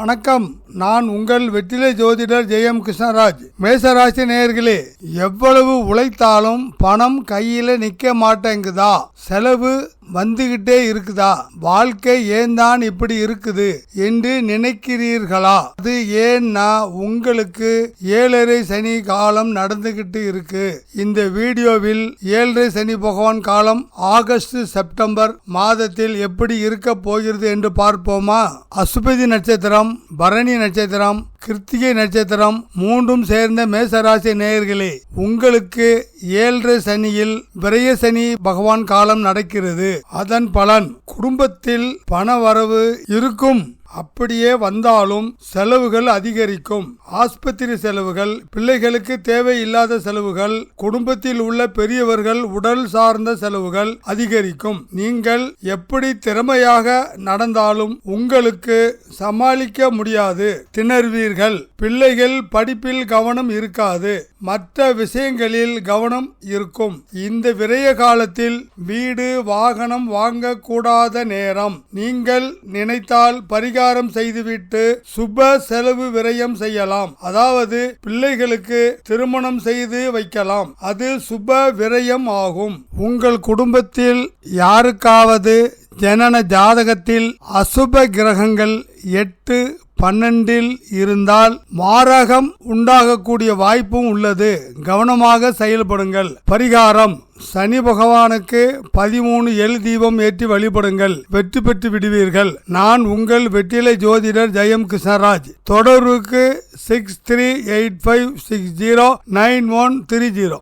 வணக்கம். நான் உங்கள் வெற்றிலை ஜோதிடர் ஜெயம் கிருஷ்ணராஜ். மேசராசி நேயர்களே எவ்வளவு உழைத்தாலும் பணம் கையில நிக்க மாட்டேங்குதா? செலவு வந்துகிட்டே இருக்குதா? வாழ்க்கை ஏன் தான் இப்படி இருக்குது என்று நினைக்கிறீர்களா? அது ஏன்னா உங்களுக்கு ஏழரை சனி காலம் நடந்துகிட்டு இருக்கு? இந்த வீடியோவில் ஏழரை சனி பகவான் காலம் ஆகஸ்ட் செப்டம்பர் மாதத்தில் எப்படி இருக்க போகிறது என்று பார்ப்போமா? அசுபதி நட்சத்திரம் பரணி நட்சத்திரம் கிருத்திகை நட்சத்திரம் மூன்றும் சேர்ந்த மேசராசி நேயர்களே உங்களுக்கு ஏழரை சனியில் விரய சனி பகவான் காலம் நடக்கிறது. அதன் பலன் குடும்பத்தில் பண வரவு இருக்கும். அப்படியே வந்தாலும் செலவுகள் அதிகரிக்கும். ஆஸ்பத்திரி செலவுகள் பிள்ளைகளுக்கு தேவையில்லாத செலவுகள் குடும்பத்தில் உள்ள பெரியவர்கள் உடல் சார்ந்த செலவுகள் அதிகரிக்கும். நீங்கள் எப்படி திறமையாக நடந்தாலும் உங்களுக்கு சமாளிக்க முடியாது. திணறுவீர்கள். பிள்ளைகள் படிப்பில் கவனம் இருக்காது. மற்ற விஷயங்களில் கவனம் இருக்கும். இந்த விரய காலத்தில் வீடு வாகனம் வாங்கக்கூடாத நேரம். நீங்கள் நினைத்தால் பரிகாரம் செய்துவிட்டு சுப செலவு விரயம் செய்யலாம். அதாவது பிள்ளைகளுக்கு திருமணம் செய்து வைக்கலாம். அது சுப விரயம் ஆகும். உங்கள் குடும்பத்தில் யாருக்காவது ஜனன ஜாதகத்தில் அசுப கிரகங்கள் எட்டு பன்னெண்டில் இருந்தால் மாரகம் உண்டாகக்கூடிய வாய்ப்பும் உள்ளது. கவனமாக செயல்படுங்கள். பரிகாரம். சனி பகவானுக்கு பதிமூணு எல் தீபம் ஏற்றி வழிபடுங்கள். வெற்றி பெற்று விடுவீர்கள். நான் உங்கள் வெற்றிலை ஜோதிடர் ஜெயம் கிருஷ்ணராஜ். தொடர்புக்கு six three eight five six zero nine one three zero